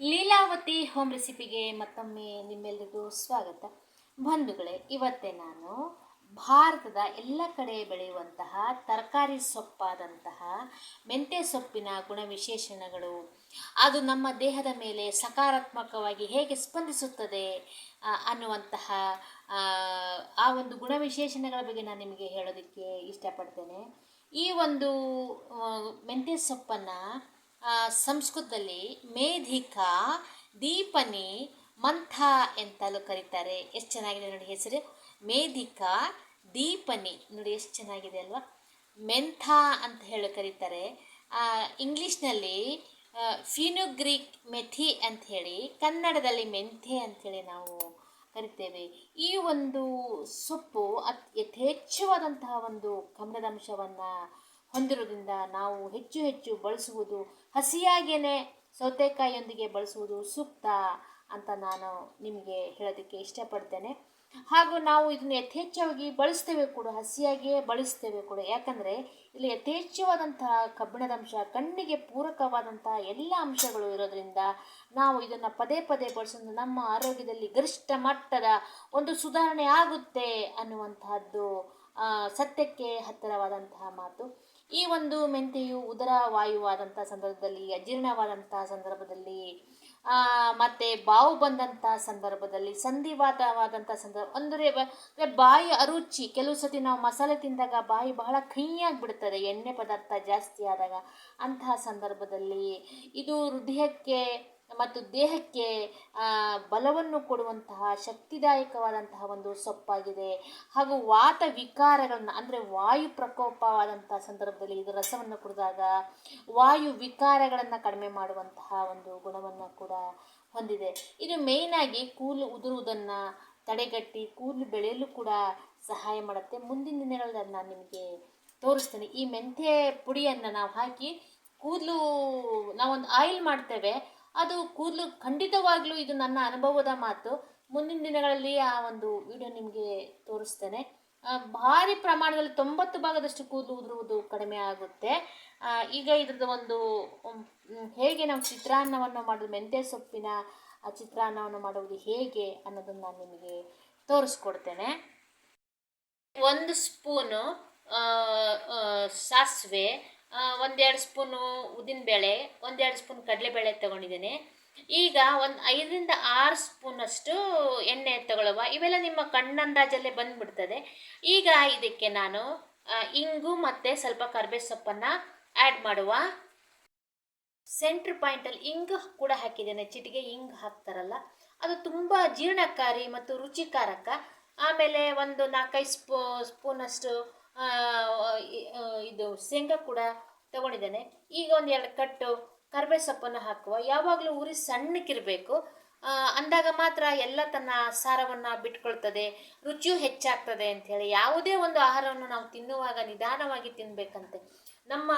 Leelavathi home ರೆಸಿಪಿಗೆ ಮತ್ತೊಮ್ಮೆ ನಿಮ್ಮೆಲ್ಲರಿಗೂ ಸ್ವಾಗತ. ಬಂಧುಗಳೇ ಇವತ್ತೇ ನಾನು ಭಾರತದ ಎಲ್ಲ ಕಡೆ ಬೆಳೆಯುವಂತಹ ತರಕಾರಿ ಸೊಪ್ಪಾದಂತಹ ಮೆಂತ್ಯ ಸೊಪ್ಪಿನ ಗುಣವಿಶೇಷಣಗಳು ಅದು ನಮ್ಮ ದೇಹದ ಮೇಲೆ ಸಕಾರಾತ್ಮಕವಾಗಿ ಹೇಗೆ ಸ್ಪಂದಿಸುತ್ತದೆ ಅನ್ನುವಂತಹ ಆ, ಒಂದು ಗುಣವಿಶೇಷಣಗಳ ಬಗ್ಗೆ ನಾನು ನಿಮಗೆ ಹೇಳೋದಕ್ಕೆ ಇಷ್ಟಪಡ್ತೇನೆ. ಈ ಒಂದು ಮೆಂತೆ ಮೆಂತ್ಯ ಸೊಪ್ಪನ್ನು ಸಂಸ್ಕೃತದಲ್ಲಿ ಮೇಧಿಕ, ದೀಪನಿ, ಮಂಥ ಎಂತಲೂ ಕರೀತಾರೆ. ಎಷ್ಟು ಚೆನ್ನಾಗಿದೆ ನೋಡಿ ಹೆಸರು. ಮೇಧಿಕ, ದೀಪನಿ. ನೋಡಿ ಎಷ್ಟು ಚೆನ್ನಾಗಿದೆ ಅಲ್ವಾ. ಮೆಂಥ ಅಂತ ಹೇಳಿ ಕರೀತಾರೆ. ಇಂಗ್ಲೀಷ್ನಲ್ಲಿ ಫಿನುಗ್ರೀಕ್ ಮೆಥಿ ಅಂತ ಹೇಳಿ, ಕನ್ನಡದಲ್ಲಿ ಮೆಂಥೆ ಅಂಥೇಳಿ ನಾವು ಕರಿತೇವೆ. ಈ ಒಂದು ಸೊಪ್ಪು ಅತ್ ಯಥೇಚ್ಛವಾದಂತಹ ಒಂದು ಕಮಲದಂಶವನ್ನು ಹೊಂದಿರೋದ್ರಿಂದ ನಾವು ಹೆಚ್ಚು ಹೆಚ್ಚು ಬಳಸುವುದು ಹಸಿಯಾಗೇನೆ ಸೌತೆಕಾಯಿಯೊಂದಿಗೆ ಬಳಸುವುದು ಸೂಕ್ತ ಅಂತ ನಾನು ನಿಮಗೆ ಹೇಳೋದಕ್ಕೆ ಇಷ್ಟಪಡ್ತೇನೆ. ಹಾಗೂ ನಾವು ಇದನ್ನು ಯಥೇಚ್ಛವಾಗಿ ಬಳಸ್ತೇವೆ ಕೂಡ, ಹಸಿಯಾಗಿಯೇ ಬಳಸ್ತೇವೆ ಕೂಡ. ಯಾಕಂದರೆ ಇಲ್ಲಿ ಯಥೇಚ್ಛವಾದಂತಹ ಕಬ್ಬಿಣದ ಅಂಶ ಕಣ್ಣಿಗೆ ಪೂರಕವಾದಂತಹ ಎಲ್ಲ ಅಂಶಗಳು ಇರೋದರಿಂದ ನಾವು ಇದನ್ನು ಪದೇ ಪದೇ ಬಳಸೋದು ನಮ್ಮ ಆರೋಗ್ಯದಲ್ಲಿ ಗರಿಷ್ಠ ಮಟ್ಟದ ಒಂದು ಸುಧಾರಣೆ ಆಗುತ್ತೆ ಅನ್ನುವಂತಹದ್ದು ಸತ್ಯಕ್ಕೆ ಹತ್ತಿರವಾದಂತಹ ಮಾತು. ಈ ಒಂದು ಮೆಂತೆಯು ಉದರ ವಾಯುವಾದಂಥ ಸಂದರ್ಭದಲ್ಲಿ ಅಜೀರ್ಣವಾದಂಥ ಸಂದರ್ಭದಲ್ಲಿ ಮತ್ತೆ ಬಾವು ಬಂದಂಥ ಸಂದರ್ಭದಲ್ಲಿ ಸಂಧಿವಾತವಾದಂಥ ಸಂದರ್ಭ ಅಂದರೆ ಬಾಯಿ ಅರುಚಿ, ಕೆಲವು ಸತಿ ನಾವು ಮಸಾಲೆ ತಿಂದಾಗ ಬಾಯಿ ಬಹಳ ಬಿಡ್ತದೆ ಎಣ್ಣೆ ಪದಾರ್ಥ ಜಾಸ್ತಿ ಆದಾಗ ಅಂತಹ ಸಂದರ್ಭದಲ್ಲಿ ಇದು ಹೃದಯಕ್ಕೆ ಮತ್ತು ದೇಹಕ್ಕೆ ಬಲವನ್ನು ಕೊಡುವಂತಹ ಶಕ್ತಿದಾಯಕವಾದಂತಹ ಒಂದು ಸೊಪ್ಪಾಗಿದೆ. ಹಾಗೂ ವಾತ ವಿಕಾರಗಳನ್ನು, ಅಂದರೆ ವಾಯು ಪ್ರಕೋಪವಾದಂತಹ ಸಂದರ್ಭದಲ್ಲಿ ಇದು ರಸವನ್ನು ಕುಡಿದಾಗ ವಾಯು ವಿಕಾರಗಳನ್ನು ಕಡಿಮೆ ಮಾಡುವಂತಹ ಒಂದು ಗುಣವನ್ನು ಕೂಡ ಹೊಂದಿದೆ. ಇದು ಮೇಯ್ನಾಗಿ ಕೂದಲು ಉದುರುವುದನ್ನು ತಡೆಗಟ್ಟಿ, ಕೂದಲು ಬೆಳೆಯಲು ಕೂಡ ಸಹಾಯ ಮಾಡುತ್ತೆ. ಮುಂದಿನ ದಿನಗಳಲ್ಲಿ ನಾನು ನಿಮಗೆ ತೋರಿಸ್ತೇನೆ. ಈ ಮೆಂತ್ಯ ಪುಡಿಯನ್ನು ನಾವು ಹಾಕಿ ಕೂದಲು ನಾವೊಂದು ಆಯಿಲ್ ಮಾಡ್ತೇವೆ. ಅದು ಕೂದಲು ಖಂಡಿತವಾಗ್ಲೂ ಇದು ನನ್ನ ಅನುಭವದ ಮಾತು. ಮುಂದಿನ ದಿನಗಳಲ್ಲಿ ಆ ಒಂದು ವಿಡಿಯೋ ನಿಮಗೆ ತೋರಿಸ್ತೇನೆ. ಭಾರಿ ಪ್ರಮಾಣದಲ್ಲಿ ತೊಂಬತ್ತು ಭಾಗದಷ್ಟು ಕೂದಲು ಉದುರುವುದು ಕಡಿಮೆ ಆಗುತ್ತೆ. ಈಗ ಇದ್ರದ್ದು ಒಂದು ಹೇಗೆ ನಾವು ಚಿತ್ರಾನ್ನವನ್ನು ಮಾಡೋದು, ಮೆಂತ್ಯ ಸೊಪ್ಪಿನ, ಆ, ಚಿತ್ರಾನ್ನವನ್ನು ಮಾಡುವುದು ಹೇಗೆ ಅನ್ನೋದನ್ನು ನಾನು ನಿಮಗೆ ತೋರಿಸ್ಕೊಡ್ತೇನೆ. ಒಂದು ಸ್ಪೂನು ಸಾಸಿವೆ ಒಂದೆರಡು ಸ್ಪೂನು ಉದ್ದಿನಬೇಳೆ ಒಂದೆರಡು ಸ್ಪೂನ್ ಕಡಲೆಬೇಳೆ ತಗೊಂಡಿದ್ದೇನೆ. ಈಗ ಒಂದು ಐದರಿಂದ ಆರು ಸ್ಪೂನಷ್ಟು ಎಣ್ಣೆ ತಗೊಳ್ಳುವ. ಇವೆಲ್ಲ ನಿಮ್ಮ ಕಣ್ಣಂದಾಜಲ್ಲೇ ಬಂದ್ಬಿಡ್ತದೆ. ಈಗ ಇದಕ್ಕೆ ನಾನು ಇಂಗು ಮತ್ತು ಸ್ವಲ್ಪ ಕರ್ಬೇ ಸೊಪ್ಪನ್ನು ಆ್ಯಡ್ ಮಾಡುವ. ಸೆಂಟ್ರ್ ಪಾಯಿಂಟಲ್ಲಿ ಇಂಗು ಕೂಡ ಹಾಕಿದ್ದೇನೆ. ಚಿಟಿಗೆ ಇಂಗು ಹಾಕ್ತಾರಲ್ಲ, ಅದು ತುಂಬ ಜೀರ್ಣಕಾರಿ ಮತ್ತು ರುಚಿಕಾರಕ. ಆಮೇಲೆ ಒಂದು ನಾಲ್ಕೈದು ಸ್ಪೂ, ಸ್ಪೂನಷ್ಟು ಇದು ಶೇಂಗಾ ಕೂಡ ತಗೊಂಡಿದ್ದೇನೆ. ಈಗ ಒಂದು ಎರಡು ಕಟ್ಟು ಕರ್ಬೇ ಸೊಪ್ಪನ್ನು ಹಾಕುವ. ಯಾವಾಗಲೂ ಉರಿ ಸಣ್ಣಕ್ಕಿರಬೇಕು. ಅಂದಾಗ ಮಾತ್ರ ಎಲ್ಲ ತನ್ನ ಸಾರವನ್ನು ಬಿಟ್ಕೊಳ್ತದೆ. ರುಚಿಯೂ ಹೆಚ್ಚಾಗ್ತದೆ ಹೇಳಿ ಯಾವುದೇ ಒಂದು ಆಹಾರವನ್ನು ನಾವು ತಿನ್ನುವಾಗ ನಿಧಾನವಾಗಿ ತಿನ್ನಬೇಕಂತೆ ನಮ್ಮ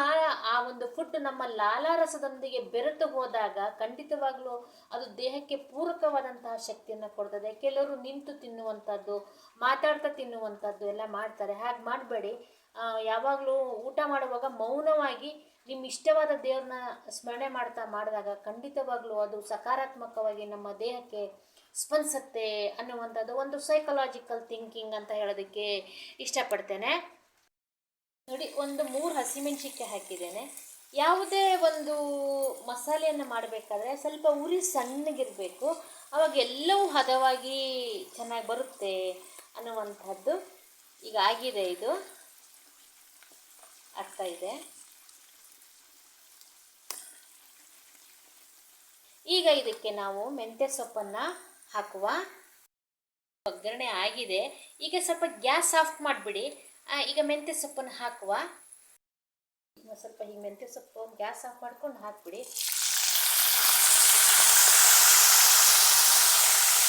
ಆ ಒಂದು ಫುಡ್ ನಮ್ಮ ಲಾಲಾರಸದೊಂದಿಗೆ ಬೆರೆತು ಹೋದಾಗ ಖಂಡಿತವಾಗ್ಲೂ ಅದು ದೇಹಕ್ಕೆ ಪೂರಕವಾದಂತಹ ಶಕ್ತಿಯನ್ನು ಕೊಡ್ತದೆ. ಕೆಲವರು ನಿಂತು ತಿನ್ನುವಂಥದ್ದು ಮಾತಾಡ್ತಾ ತಿನ್ನುವಂಥದ್ದು ಎಲ್ಲ ಮಾಡ್ತಾರೆ. ಹಾಗೆ ಮಾಡಬೇಡಿ. ಯಾವಾಗಲೂ ಊಟ ಮಾಡುವಾಗ ಮೌನವಾಗಿ ನಿಮ್ಮ ಇಷ್ಟವಾದ ದೇವ್ರನ್ನ ಸ್ಮರಣೆ ಮಾಡ್ತಾ ಮಾಡಿದಾಗ ಖಂಡಿತವಾಗ್ಲೂ ಅದು ಸಕಾರಾತ್ಮಕವಾಗಿ ನಮ್ಮ ದೇಹಕ್ಕೆ ಸ್ಪಂದಿಸುತ್ತೆ ಅನ್ನುವಂಥದ್ದು ಒಂದು ಸೈಕಲಾಜಿಕಲ್ ಥಿಂಕಿಂಗ್ ಅಂತ ಹೇಳೋದಕ್ಕೆ ಇಷ್ಟಪಡ್ತೇನೆ. ನೋಡಿ, ಒಂದು ಮೂರು ಹಸಿಮೆಣಸಿಕಾಯಿ ಹಾಕಿದ್ದೇನೆ. ಯಾವುದೇ ಒಂದು ಮಸಾಲೆಯನ್ನು ಮಾಡಬೇಕಾದ್ರೆ ಸ್ವಲ್ಪ ಉರಿ ಸಣ್ಣಗಿರಬೇಕು. ಅವಾಗ ಎಲ್ಲವೂ ಹದವಾಗಿ ಚೆನ್ನಾಗಿ ಬರುತ್ತೆ ಅನ್ನುವಂಥದ್ದು ಈಗ ಆಗಿದೆ ಇದು. ಆಗ್ತಾ ಇದೆ. ಈಗ ಇದಕ್ಕೆ ನಾವು ಮೆಂತ್ಯ ಸೊಪ್ಪನ್ನು ಹಾಕುವ ಒಗ್ಗರಣೆ ಆಗಿದೆ. ಈಗ ಸ್ವಲ್ಪ ಗ್ಯಾಸ್ ಆಫ್ ಮಾಡಿಬಿಡಿ. ಈಗ ಮೆಂತ್ಯ ಸೊಪ್ಪನ್ನು ಹಾಕುವ. ಸ್ವಲ್ಪ ಹೀಗೆ ಮೆಂತ್ಯ ಸೊಪ್ಪು ಗ್ಯಾಸ್ ಆಫ್ ಮಾಡ್ಕೊಂಡು ಹಾಕ್ಬಿಡಿ.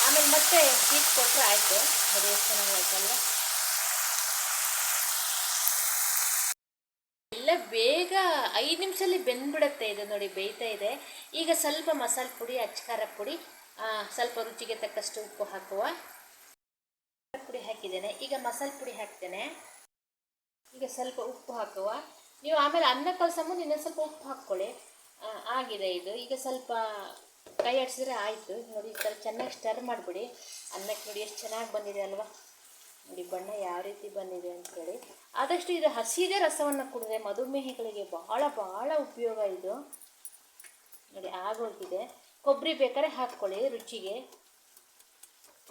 ಆಮೇಲೆ ಮತ್ತೆ ಹೀಟ್ ಕೊಟ್ಟರೆ ಆಯಿತು. ಅದು ಎಷ್ಟು ಚೆನ್ನಾಗಿ ಆಯ್ತಲ್ಲ ಎಲ್ಲ ಬೇಗ ಐದು ನಿಮಿಷದಲ್ಲಿ ಬೆಂದ್ಬಿಡುತ್ತೆ ಇದು ನೋಡಿ, ಬೇಯ್ತಾ ಇದೆ. ಈಗ ಸ್ವಲ್ಪ ಮಸಾಲೆ ಪುಡಿ ಅಚ್ಚಕಾರ ಪುಡಿ ಸ್ವಲ್ಪ ರುಚಿಗೆ ತಕ್ಕಷ್ಟು ಉಪ್ಪು ಹಾಕುವ. ಪುಡಿ ಹಾಕಿದ್ದೇನೆ. ಈಗ ಮಸಾಲೆ ಪುಡಿ ಹಾಕ್ತೇನೆ. ಈಗ ಸ್ವಲ್ಪ ಉಪ್ಪು ಹಾಕುವ. ನೀವು ಆಮೇಲೆ ಅನ್ನ ಕಲಸಮ್ಮ ಇನ್ನೊಂದು ಸ್ವಲ್ಪ ಉಪ್ಪು ಹಾಕ್ಕೊಳ್ಳಿ. ಆಗಿದೆ ಇದು. ಈಗ ಸ್ವಲ್ಪ ಕೈ ಆಡಿಸಿದ್ರೆ ಆಯಿತು. ನೋಡಿ, ಈ ಥರ ಚೆನ್ನಾಗಿ ಸ್ಟರ್ ಮಾಡಿಬಿಡಿ. ಅನ್ನಕ್ಕೆ ನೋಡಿ ಎಷ್ಟು ಚೆನ್ನಾಗಿ ಬಂದಿದೆ ಅಲ್ವಾ? ನೋಡಿ, ಬಣ್ಣ ಯಾವ ರೀತಿ ಬಂದಿದೆ ಅಂಥೇಳಿ ಆದಷ್ಟು ಇದು ಹಸಿದೇ ರಸವನ್ನು ಕುಡಿದ್ರೆ ಮಧುಮೇಹಿಗಳಿಗೆ ಬಹಳ ಬಹಳ ಉಪಯೋಗ ಇದು. ನೋಡಿ, ಆಗೋಗಿದೆ. ಕೊಬ್ಬರಿ ಬೇಕಾದ್ರೆ ಹಾಕ್ಕೊಳ್ಳಿ ರುಚಿಗೆ.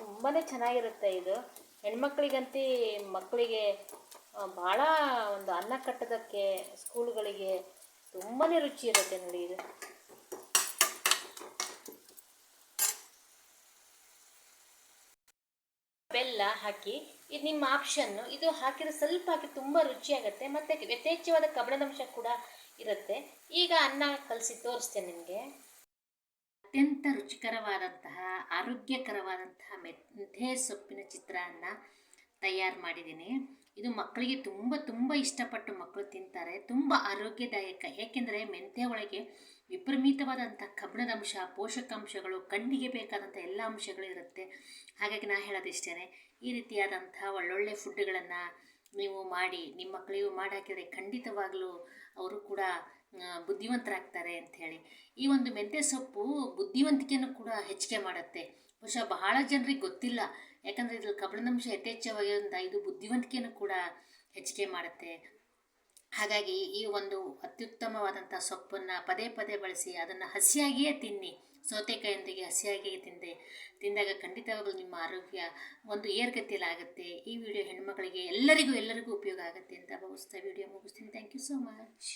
ತುಂಬಾ ಚೆನ್ನಾಗಿರುತ್ತೆ ಇದು. ಹೆಣ್ಮಕ್ಳಿಗಂತೂ ಮಕ್ಕಳಿಗೆ ಭಾಳ ಒಂದು ಅನ್ನ ಕಟ್ಟೋದಕ್ಕೆ ಸ್ಕೂಲ್ಗಳಿಗೆ ತುಂಬಾ ರುಚಿ ಇರುತ್ತೆ ನೋಡಿ ಇದು. ಬೆಲ್ಲ ಹಾಕಿ ಇದು ನಿಮ್ಮ ಆಪ್ಷನ್ನು ಇದು ಹಾಕಿದ್ರೆ ಸ್ವಲ್ಪ ಹಾಕಿ ತುಂಬ ರುಚಿಯಾಗುತ್ತೆ ಮತ್ತು ಯಥೇಚ್ಛವಾದ ಕಬ್ಬಿಣದಂಶ ಕೂಡ ಇರುತ್ತೆ. ಈಗ ಅನ್ನ ಕಲಸಿ ತೋರಿಸ್ತೇನೆ ನಿಮಗೆ. ಅತ್ಯಂತ ರುಚಿಕರವಾದಂತಹ, ಆರೋಗ್ಯಕರವಾದಂತಹ ಮೆಂತೆ ಸೊಪ್ಪಿನ ಚಿತ್ರಾನ್ನ ತಯಾರು ಮಾಡಿದ್ದೀನಿ. ಇದು ಮಕ್ಕಳಿಗೆ ತುಂಬ ತುಂಬ ಇಷ್ಟಪಟ್ಟು ಮಕ್ಕಳು ತಿಂತಾರೆ. ತುಂಬ ಆರೋಗ್ಯದಾಯಕ. ಏಕೆಂದರೆ ಮೆಂತ್ಯ ಒಳಗೆ ವಿಪರೀತವಾದಂಥ ಕಬ್ಬಿಣದ ಅಂಶ ಪೋಷಕಾಂಶಗಳು, ಕಣ್ಣಿಗೆ ಬೇಕಾದಂಥ ಎಲ್ಲ ಅಂಶಗಳು ಇರುತ್ತೆ. ಹಾಗಾಗಿ ನಾ ಹೇಳೋದಿಷ್ಟೇ ಈ ರೀತಿಯಾದಂಥ ಒಳ್ಳೊಳ್ಳೆ ಫುಡ್ಗಳನ್ನು ನೀವು ಮಾಡಿ ನಿಮ್ಮ ಮಕ್ಕಳಿಗೂ ಮಾಡಿ ಹಾಕಿದರೆ ಖಂಡಿತವಾಗಲೂ ಅವರು ಕೂಡ ಬುದ್ಧಿವಂತರಾಗ್ತಾರೆ ಅಂಥೇಳಿ ಈ ಒಂದು ಮೆಂತ್ಯ ಸೊಪ್ಪು ಬುದ್ಧಿವಂತಿಕೆಯನ್ನು ಕೂಡ ಹೆಚ್ಚಿಗೆ ಮಾಡುತ್ತೆ. ಬಹುಶಃ ಬಹಳ ಜನರಿಗೆ ಗೊತ್ತಿಲ್ಲ. ಯಾಕಂದರೆ ಇದ್ರಲ್ಲಿ ಕಬ್ಬಿಣಾಂಶ ಯಥೇಚ್ಛವಾಗಿರೋದ್ರಿಂದ ಇದು ಬುದ್ಧಿವಂತಿಕೆಯನ್ನು ಕೂಡ ಹೆಚ್ಚಿಗೆ ಮಾಡುತ್ತೆ. ಹಾಗಾಗಿ ಈ ಒಂದು ಅತ್ಯುತ್ತಮವಾದಂಥ ಸೊಪ್ಪನ್ನು ಪದೇ ಪದೇ ಬಳಸಿ ಅದನ್ನು ಹಸಿಯಾಗಿಯೇ ತಿನ್ನಿ. ಸೌತೆಕಾಯಿಯೊಂದಿಗೆ ಹಸಿಯಾಗಿಯೇ ತಿಂದೆ. ತಿಂದಾಗ ಖಂಡಿತವಾಗಲೂ ನಿಮ್ಮ ಆರೋಗ್ಯ ಒಂದು ಏರ್ಗತಿಯಲ್ಲಾಗುತ್ತೆ ಈ ವಿಡಿಯೋ ಹೆಣ್ಮಕ್ಳಿಗೆ ಎಲ್ಲರಿಗೂ ಎಲ್ಲರಿಗೂ ಉಪಯೋಗ ಆಗುತ್ತೆ ಅಂತ ಭಾವಿಸ್ತಾ ವಿಡಿಯೋ ಮುಗಿಸ್ತೀನಿ. Thank you so much